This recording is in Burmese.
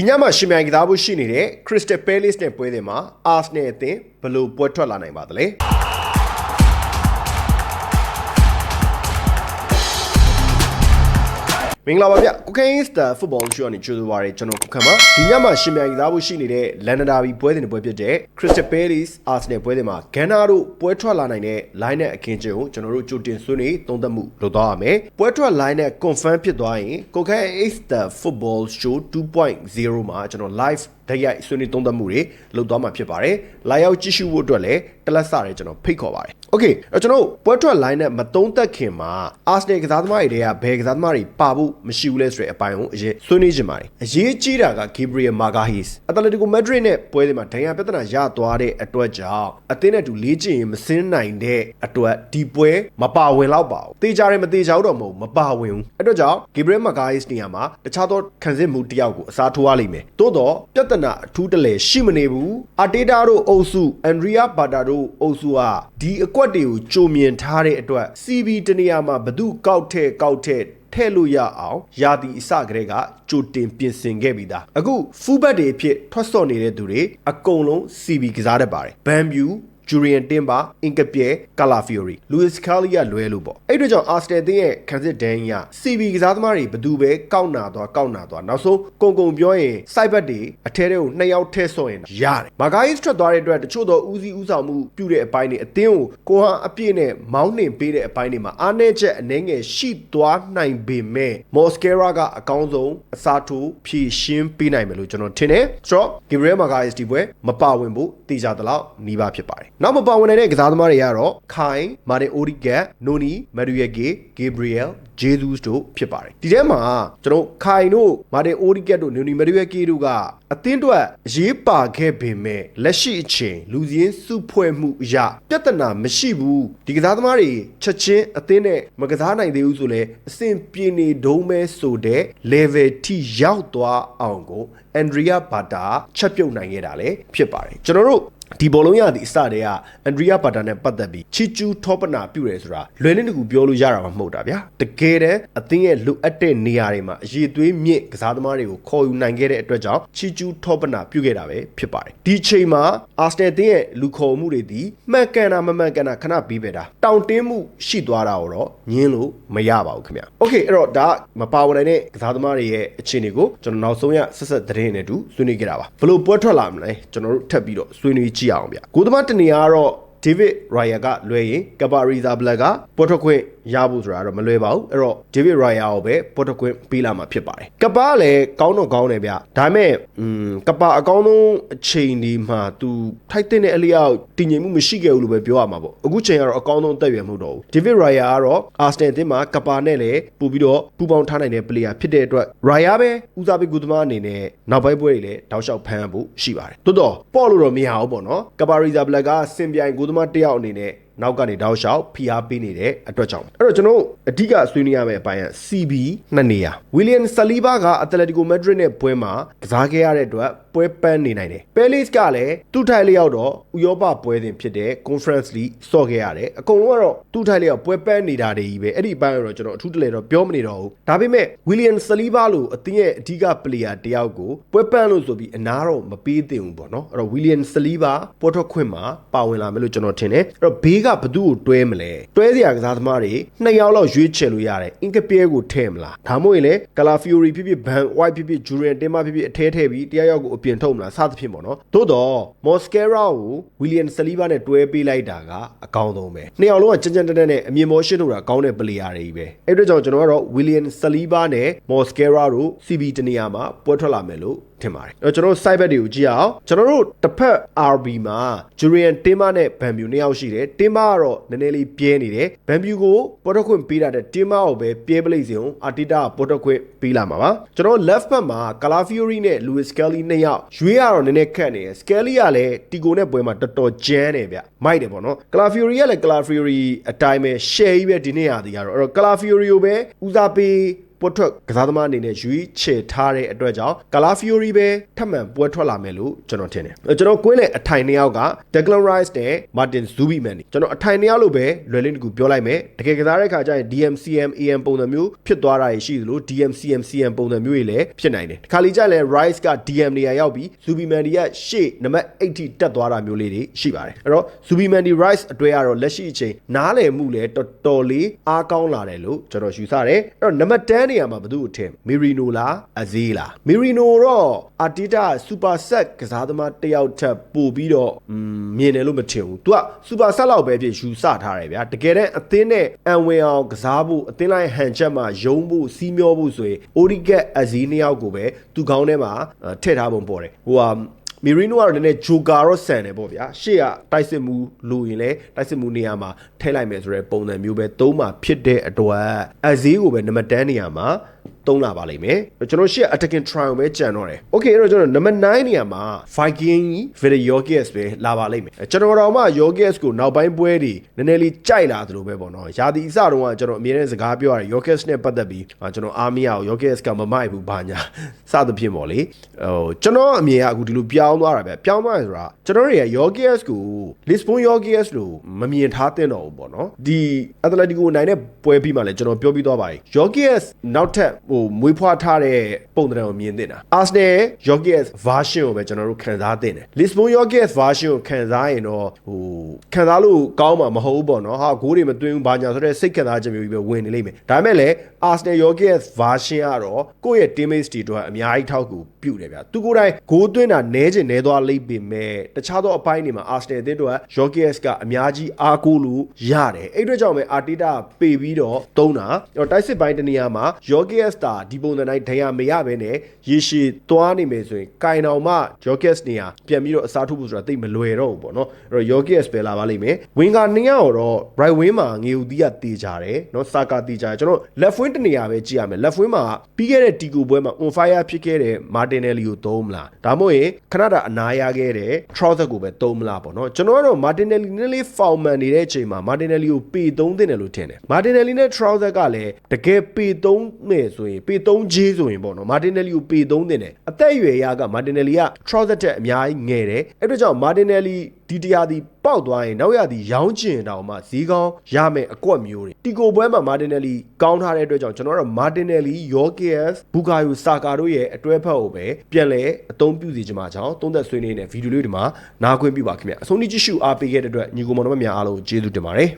ဒီညမှာရှင်မြိုင်ကစားဖို့ရှိနေတဲ့ Crystal Palace နဲ့ပွဲစဉ်မှာ Arsenal အသင်းဘယ်လိုပွဲထွက်လာနိုင်ပါသလဲ မင်္ဂလာပါဗျကိုကိန်းစတာဖုတ်ဘောရှိုးအနေကျိုးသွားရကျွန်တော်ကိုခန့်ပါဒီညမှာရှင်မြိုင်ကစားဖို့ရှိနေတဲ့လန်ဒနာဘီပွဲစဉ်တွေပွဲဖြစ်တဲ့ Crystal Palace Arsenal ပွဲစဉ်မှာဂန်နာတို့ပွဲထွက်လာနိုင်တဲ့ line နဲ့အခင်းကျင်းကိုကျွန်တော်တို့ကြိုတင်ဆွေးနွေးသုံးသပ်မှုလုပ်သွားရမယ်ပွဲထွက် line နဲ့ confirm ဖြစ်သွားရင်ကိုကိန်း Easter Football Show 2.0မှာကျွန်တော် live ဓာတ်ရိုက်ဆွေးနွေးသုံးသပ်မှုတွေလုပ်သွားမှာဖြစ်ပါတယ်။လာရောက်ကြည့်ရှုဖို့အတွက်လည်းတလက်စရဲကျွန်တော်ဖိတ်ခေါ်ပါတယ်။ Okay အဲ့ကျွန်တော်ပွဲထွက် line နဲ့မသုံးသက်ခင်မှာ Arsenal ကစားသမားတွေတွေကဘယ်ကစားသမားတွေပါဖို့မရှိဘူးလဲဆိုတဲ့အပိုင်းကိုအရင်ဆွေးနွေးချင်ပါတယ်။အရေးကြီးတာက Gabriel Magalhaes Atletico Madrid နဲ့ပွဲစဉ်မှာဒဏ်ရာပြဿနာရသွားတဲ့အတွက်ကြောင့်အသင်းနဲ့အတူလေ့ကျင့်ရင်မစင်းနိုင်တဲ့အတွက်ဒီပွဲမပါဝင်တော့ပါဘူး။တေချာတယ်မတေချာတော့မဟုတ်မပါဝင်ဘူး။အဲ့တော့ကြောင့် Gabriel Magalhaes နေရာမှာတခြားသောခံစစ်မှုတစ်ယောက်ကိုအစားထိုးရလိမ့်မယ်။သို့တော့ပြဿနာအထူးတလဲရှိမနေဘူးအာတေတာတို့အုပ်စုအန်ဒရီယာဘာတာတို့အုပ်စုကဒီအကွက်တွေကိုကြိုမြင်ထားတဲ့အတွက် CB တနေရာမှာဘသူကောက်ထဲကောက်ထဲထဲ့လို့ရအောင်ယာတီအစကလေးကကြိုတင်ပြင်ဆင်ခဲ့ပြီးသားအခုဖူးဘက်တွေအဖြစ်ထွက်ဆော့နေတဲ့သူတွေအကုန်လုံး CB ကစားတတ်ပါတယ်ဘန်ဗျူ ဂျူရီယန်တင်ပါအင်ကပြဲကာလာဖီယိုရီလူးစ်ကာလီယာလွဲလို့ပေါ့အဲ့တို့ကြောင့်အာစတယ်တင်းရဲ့ခံစစ်ဒန်ကြီးက CB ကစားသမားတွေဘသူပဲကောက်နာသွားကောက်နာသွားနောက်ဆုံးကုံကုံပြောရင်စိုက်ဘက်တွေအထဲတွေကိုနှစ်ယောက်ထဲဆော့ရင်ရတယ်မာဂိုင်းစ်ထွက်သွားတဲ့အတွက်တချို့တော့ဦးစီးဦးဆောင်မှုပြုတဲ့အပိုင်းတွေအတင်းကိုကိုဟာအပြည့်နဲ့မောင်းနှင်ပေးတဲ့အပိုင်းတွေမှာအားနည်းချက်အနေငယ်ရှိသွားနိုင်ပေမဲ့မော်စကဲရာကအကောင်းဆုံးအစားထိုးဖြည့်ရှင်းပေးနိုင်မယ်လို့ကျွန်တော်ထင်တယ်ဆိုတော့ဂီဘရီယယ်မာဂိုင်းစ်ဒီပွဲမပါဝင်ဖို့တေချာတလောက်နီးပါဖြစ်ပါတယ်နောက်မပါဝင်နိုင်တဲ့ကစားသမားတွေကတော့ခိုင်မာတင်အိုဒီဂက်နိုနီမက်ရီယယ်ဂေဂေဘရီယယ်ဂျေဇုစ်တို့ဖြစ်ပါတယ်ဒီထဲမှာကျွန်တော်ခိုင်တို့မာတင်အိုဒီကက်တို့နူနီမရီယယ်ဂေတို့ကအသင်းအတွက်အရေးပါခဲ့ပေမဲ့လက်ရှိအချိန်လူစင်းစုဖွဲ့မှုအရာပြဿနာမရှိဘူးဒီကစားသမားတွေချက်ချင်းအသင်းနဲ့မကစားနိုင်သေးဘူးဆိုလဲအဆင်ပြေနေဒုံးမဲဆိုတဲ့ level ထိရောက်သွားအောင်ကိုအန်ဒရီယာဘာတာချက်ပြုတ်နိုင်ခဲ့တာလည်းဖြစ်ပါတယ်ကျွန်တော်တို့ ဒီဘောလုံးရသည့်အစတည်းကအန်ဒရီယာဘာတာနဲ့ပတ်သက်ပြီးချီကျူးထောပနာပြုတယ်ဆိုတာလွယ်လင်းတကူပြောလို့ရတာမှမဟုတ်တာဗျာတကယ်တမ်းအသင်းရဲ့လိုအပ်တဲ့နေရာတွေမှာအရေးသွေးမြင့်ကစားသမားတွေကိုခေါ်ယူနိုင်ခဲ့တဲ့အတွက်ကြောင့်ချီကျူးထောပနာပြုခဲ့တာပဲဖြစ်ပါတယ်ဒီချိန်မှာအာစနယ်တင်းရဲ့လူခေါ်မှုတွေဒီမှန်ကန်တာမမှန်ကန်တာခဏပြီးပဲတာတောင်တင်းမှုရှိသွားတာတော့ညင်းလို့မရပါဘူးခင်ဗျโอเคအဲ့တော့ဒါမပါဝင်နိုင်တဲ့ကစားသမားတွေရဲ့အခြေအနေကိုကျွန်တော်နောက်ဆုံးရဆက်ဆက်သတင်းနဲ့တူဆွေးနွေးခဲ့တာပါဘလို့ပွဲထွက်လာမလဲကျွန်တော်တို့ထပ်ပြီးတော့ဆွေးနွေး ကြည့်အောင်ဗျကိုသမားတနေရာကတော့ David Raya ကလွဲရင် Capariza Black ကပေါ်ထွက်ခွင့် ရဖို့ဆိုတာတော့မလွယ်ပါဘူးအဲ့တော့ David Raya ကိုပဲပေါ်ထွက်ခွင့်ပေးလာမှာဖြစ်ပါတယ်ကပါလည်းကောင်းတော့ကောင်းတယ်ဗျဒါပေမဲ့อืมကပါအကောင်းဆုံးအချိန်ဒီမှာသူထိုက်တဲ့အလျောက်တည်ငြိမ်မှုမရှိခဲ့ဘူးလို့ပဲပြောရမှာပေါ့အခုချိန်ကတော့အကောင်းဆုံးတက်ရွယ်မှုတော့ဘူး David Raya ကတော့ Arsenal အသင်းမှာကပါနဲ့လည်းပို့ပြီးတော့ပူပေါင်းထားနိုင်တဲ့ player ဖြစ်တဲ့အတွက် Raya ပဲဦးစားပေးကုသမားအနေနဲ့နောက်ပိုင်းပွဲတွေလည်းတောက်လျှောက်ဖမ်းဖို့ရှိပါတယ်တိုးတော့ပေါ့လို့တော့မရဘူးပေါ့နော် Capariza Black ကစင်ပြိုင်ကုသမားတစ်ယောက်အနေနဲ့ နောက်ကနေတောက်လျှောက်ဖိအားပေးနေတဲ့အတွက်ကြောင့်အဲ့တော့ကျွန်တော်အဓိကဆွေးနွေးရမယ့်အပိုင်းက CB နှစ်နေရာ William Saliba က Atletico Madrid နဲ့ပွဲမှာကစားခဲ့ရတဲ့အတွက်ပွဲပန်းနေနိုင်တယ် Palace ကလည်းသူ့ထိုက်လျောက်တော့ဥရောပပွဲစဉ်ဖြစ်တဲ့ Conference League ဆော့ခဲ့ရတယ်အကုန်လုံးကတော့သူ့ထိုက်လျောက်ပွဲပန်းနေတာတွေကြီးပဲအဲ့ဒီအပိုင်းကတော့ကျွန်တော်အထူးတလဲတော့ပြောမနေတော့ဘူးဒါပေမဲ့ William Saliba လို့အသင်းရဲ့အဓိက player တယောက်ကိုပွဲပန်းလို့ဆိုပြီးအနာတော့မပေးသင့်ဘူးပေါ့နော်အဲ့တော့ William Saliba ပေါ်ထွက်ခွင့်မှာပါဝင်လာမယ်လို့ကျွန်တော်ထင်တယ်အဲ့တော့ဘေးကဘသူ့ကိုတွဲမလဲတွဲစရာကစားသမားတွေနှစ်ယောက်လောက်ရွေးချယ်လို့ရတယ်အင်ကပြဲကိုထည့်မလားဒါမှမဟုတ်ရင်လေကလာဖီယိုရီဖြစ်ဖြစ်ဘန်ဝိုက်ဖြစ်ဖြစ်ဂျူရီယန်တင်မဖြစ်ဖြစ်အထဲထည့်ပြီးတရားရောက်ကိုအပြင်ထုတ်မလားစသဖြင့်ပေါ့နော်သို့တော့မော်စကဲရာကိုဝီလီယံဆလီဗာနဲ့တွဲပေးလိုက်တာကအကောင်းဆုံးပဲနှစ်ယောက်လုံးကကြမ်းကြမ်းတက်တက်နဲ့အမြင်မောရှင်းလို့တာကောင်းတဲ့ပလေယာတွေကြီးပဲအဲ့အတွက်ကြောင့်ကျွန်တော်ကတော့ဝီလီယံဆလီဗာနဲ့မော်စကဲရာတို့ CB တနေရာမှာပွဲထွက်လာမယ်လို့ ထင်ပါတယ်အဲ့တော့ကျွန်တော်တို့ site bet တွေကိုကြည့်အောင်ကျွန်တော်တို့တစ်ဖက် RB မှာ Jurian Timber နဲ့ Bamboo နှစ်ယောက်ရှိတယ် Timber ကတော့နည်းနည်းလေးပြဲနေတယ် Bamboo ကိုပေါ်တော့ခွင့်ပေးတာတဲ့ Timber ကိုပဲပြဲပလိမ့်စီအောင် Arteta ကပေါ်တော့ခွင့်ပေးလာမှာပါကျွန်တော် left back မှာ Calafiori နဲ့ Luis Skelly နှစ်ယောက်ရွေးရတော့နည်းနည်းခက်နေတယ် Skelly ကလည်း Tigo နဲ့ပွဲမှာတော်တော်ကျန်းတယ်ဗျမိုက်တယ်ပေါ့နော် Calafiori ကလည်း Calafiori အတိုင်းပဲ share ကြီးပဲဒီနေ့ရသည်ကတော့အဲ့တော့ Calafiori ကိုပဲဦးစားပေး ပွဲထွက်ကစားသမားအနေနဲ့ယူချေထားတဲ့အတွက်ကြောင့်ကာလာဖီယိုရီပဲထပ်မံပွဲထွက်လာမယ်လို့ကျွန်တော်ထင်တယ်အဲကျွန်တော်ကွင်းလေအထိုင်နှစ်ယောက်က Declan Rice နဲ့ Martin Zubimendi နေကျွန်တော်အထိုင်နှစ်ယောက်လို့ပဲလွယ်လင်းတကူပြောလိုက်မယ်တကယ်ကစားတဲ့ခါကျရင် DMCM AM ပုံစံမျိုးဖြစ်သွားတာရှိသလို DMCM CM ပုံစံမျိုးတွေလည်းဖြစ်နိုင်တယ်ဒီခါလေးကျရင် Rice က DM နေရာရောက်ပြီး Zubimendi ကရှေ့နံပါတ်8ထိတက်သွားတာမျိုးလေးတွေရှိပါတယ်အဲ့တော့ Zubimendi Rice အတွဲကတော့လက်ရှိအချိန်နားလည်မှုလည်းတော်တော်လေးအားကောင်းလာတယ်လို့ကျွန်တော်ယူဆတယ်အဲ့တော့နံပါတ်10နေရာမှာဘယ်သူ့ကိုထင် Merino လားအဇေးလား Merino တော့ Arteta Super Set ကစားသမားတစ်ယောက်ထပ်ပို့ပြီးတော့อืมမြင်တယ်လို့မထင်ဘူး तू က Super Set လောက်ပဲဖြစ်ယူဆထားတယ်ဗျာတကယ်တမ်းအသင်းနဲ့အန်ဝင်အောင်ကစားဖို့အသင်းလိုက်ဟန်ချက်မှာယုံဖို့စီးမျောဖို့ဆိုရင် Origet အဇေးနှစ်ယောက်ကိုပဲသူခေါင်းထဲမှာအဲထည့်ထားပုံပေါ်တယ်ဟိုဟာ မီရီနိုကတော့နည်းနည်းဂျိုကာတော့ဆန်တယ်ပေါ့ဗျာရှေ့ကတိုက်စစ်မှုလိုရင်လဲတိုက်စစ်မှုနေရာမှာထည့်လိုက်မယ်ဆိုတဲ့ပုံစံမျိုးပဲသုံးမှာဖြစ်တဲ့အတွက်အဇေးကိုပဲနံပါတ်10နေရာမှာ သုံးလာပါလိမ့်မယ်ကျွန်တော်ရှေ့ attacking trial ပဲကြံတော့တယ် okay အဲ့တော့ကျွန်တော်နံပါတ်9နေရာမှာ Viking Videogis ပဲလာပါလိမ့်မယ်ကျွန်တော်တော့မှ Yogis ကိုနောက်ပိုင်းပွဲတွေနည်းနည်းလေးကြိုက်လာသလိုပဲပေါ့နော်ရာသီအစတုန်းကကျွန်တော်အမြဲတမ်းစကားပြောရတယ် Yogis နဲ့ပတ်သက်ပြီးအာကျွန်တော်အားမရအောင် Yogis ကမမိုက်ဘူးဘာညာစသဖြင့်ပေါ့လေဟိုကျွန်တော်အမြင်ကအခုဒီလိုပြောင်းသွားတာပဲပြောင်းသွားရဆိုတာကျွန်တော်တွေက Yogis ကို Lisbon Yogis လို့မမြင်ထားတဲ့တော့ဘူးပေါ့နော်ဒီ Atletico နိုင်တဲ့ပွဲပြီးမှလည်းကျွန်တော်ပြောပြီးသွားပါပြီ Yogis နောက်ထပ်ဟိုမွေးဖွားထားတဲ့ပုံသဏ္ဍာန်ကိုမြင်တင်တာ Arsenal Yogis version ကိုပဲကျွန်တော်တို့ခံစားတင်တယ် Lisbon Yogis version ကိုခံစားရင်တော့ဟိုခံစားလို့ကောင်းမှာမဟုတ်ဘူးပေါ့နော်ဟာဂိုးတွေမသွင်းဘူးဘာညာဆိုတဲ့စိတ်ခံစားချက်မျိုးကြီးပဲဝင်နေလိမ့်မယ်ဒါပေမဲ့လည်း Arsenal Yogis version ကတော့ကိုယ့်ရဲ့ teammates တွေအတွက်အများကြီးထောက်ကူပြုတယ်ဗျာသူကိုယ်တိုင်ဂိုးသွင်းတာနဲချင်နဲသွားလိမ့်ပေမဲ့တခြားသောအပိုင်းတွေမှာ Arsenal အသင်းတို့က Yogis ကအများကြီးအားကိုးလို့ရတယ်အဲ့အတွက်ကြောင့်ပဲ Arteta ပေပြီးတော့သုံးတာတိုက်စစ်ပိုင်းတနေရာမှာ Yogis တာဒီပုံစံတိုင်းဒဏ်ရာမရဘဲနဲ့ရေရှည်သွားနေမယ်ဆိုရင်ကင်တော်မှ Yogis နေရာပြန်ပြီးတော့အစားထိုးဖို့ဆိုတာသိမလွယ်တော့ဘူးပေါ့နော်အဲ့တော့ Yogis ပဲလာပါလိမ့်မယ်ဝင်ကနှစ်ယောက်တော့ right wing မှာငေဦးသီးကတေးကြတယ်နော်စာကာတေးကြတယ်ကျွန်တော် left wing တနေရာပဲကြည့်ရမယ် left wing မှာပြီးခဲ့တဲ့တီကိုပွဲမှာ on fire ဖြစ်ခဲ့တဲ့ Martinelli ကိုသုံးမလားဒါမှမဟုတ်ရင်ခဏတာအနာရခဲ့တဲ့ Trossard ကိုပဲသုံးမလားပေါ့နော်ကျွန်တော်ကတော့ Martinelli နည်းလေး foul man နေတဲ့အချိန်မှာ Martinelli ကိုပေသုံးတင်တယ်လို့ထင်တယ် Martinelli နဲ့ Trossard ကလည်းတကယ်ပေသုံးမယ်ဆိုရင်ပေသုံးကြီးဆိုရင်ပေါ့နော် Martinelli ကိုပေသုံးတင်တယ်အသက်အရွယ်ရက Martinelli က Trossard တက်အများကြီးငယ်တယ်အဲ့အတွက်ကြောင့် Martinelli ဒီတရားဒီပေါက်သွားရင်နောက်ရသည်ရောင်းကျင်တောင်မှဈေးကောင်းရမယ်အကွက်မျိုးတွေတီကိုပွဲမှာ Martinelli ကောင်းထားတဲ့အတွက်ကြောင့်ကျွန်တော်တို့ Martinelli, Yorkes, Bukayo Saka တို့ရဲ့အတွဲဖက်ကိုပဲပြန်လဲအသုံးပြုစီချင်မှာကြောင့်သုံးသက်ဆွေးနွေးနေတဲ့ဗီဒီယိုလေးတွေမှာနားခွင့်ပြုပါခင်ဗျအဆုံးထိကြည့်ရှုအားပေးခဲ့တဲ့အတွက်ညီကိုမောင်တို့များအားလုံးကျေးဇူးတင်ပါတယ်